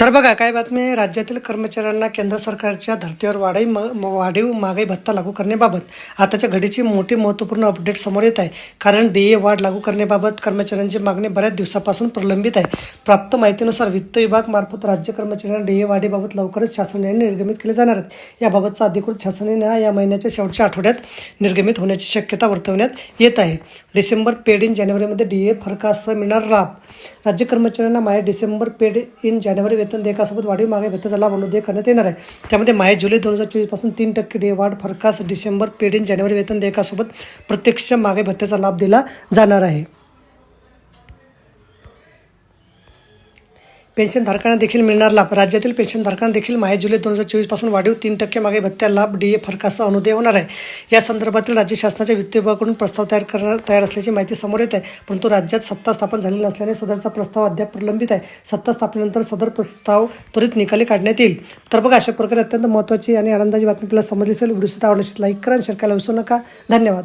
तर बघा काय बातमी आहे? राज्यातील कर्मचाऱ्यांना केंद्र सरकारच्या धर्तीवर वाढाई म वाढीव महागाई भत्ता लागू करण्याबाबत आताच्या घडीची मोठी महत्त्वपूर्ण अपडेट समोर येत आहे. कारण डी ए वाढ लागू करण्याबाबत कर्मचाऱ्यांची मागणी बऱ्याच दिवसापासून प्रलंबित आहे. प्राप्त माहितीनुसार वित्त विभागमार्फत राज्य कर्मचाऱ्यांना डी ए वाढीबाबत लवकरच शासनाने निर्गमित केले जाणार आहेत. याबाबतचा अधिकृत शासनाने या महिन्याच्या शेवटच्या आठवड्यात निर्गमित होण्याची शक्यता वर्तवण्यात येत आहे. डिसेंबर पेड इन जानेवारीमध्ये डी ए फरकासह मिळणार लाभ राज्य कर्मचाऱ्यांना माहे डिसेंबर पेड इन जानेवारी वेतन देयकासोबत वाढीव मागे भत्त्याचा लाभ अनुदेय करण्यात येणार आहे. त्यामध्ये माहे जुलै दोन हजार चोवीसपासून तीन टक्के डे वाढ फरकास डिसेंबर पेड इन जानेवारी वेतन देयकासोबत प्रत्यक्ष मागे भत्त्याचा लाभ दिला जाणार आहे. पेन्शनधारकांना देखील मिळणार लाभ. राज्यातील पेन्शनधारकांना देखील माहे जुलै दोन हजार चोवीसपासून वाढीव तीन टक्के मागे भत्त्या लाभ डी ए फरकाचा अनुदय होणार आहे. या संदर्भातील राज्य शासनाच्या वित्त विभागाकडून प्रस्ताव तयार करणार तयार असल्याची माहिती समोर येत आहे. परंतु राज्यात सत्ता स्थापन झालेली नसल्याने सदरचा प्रस्ताव अद्याप प्रलंबित आहे. सत्ता स्थापनेनंतर सदर प्रस्ताव त्वरित निकाली काढण्यात येईल. तर बघा अशा प्रकारे अत्यंत महत्त्वाची आणि आनंदाची बातमी आपल्याला समजली असेल. व्हिडिओ सुद्धा आवडल्यास लाईक करा शेअर करायला विसरू नका. धन्यवाद.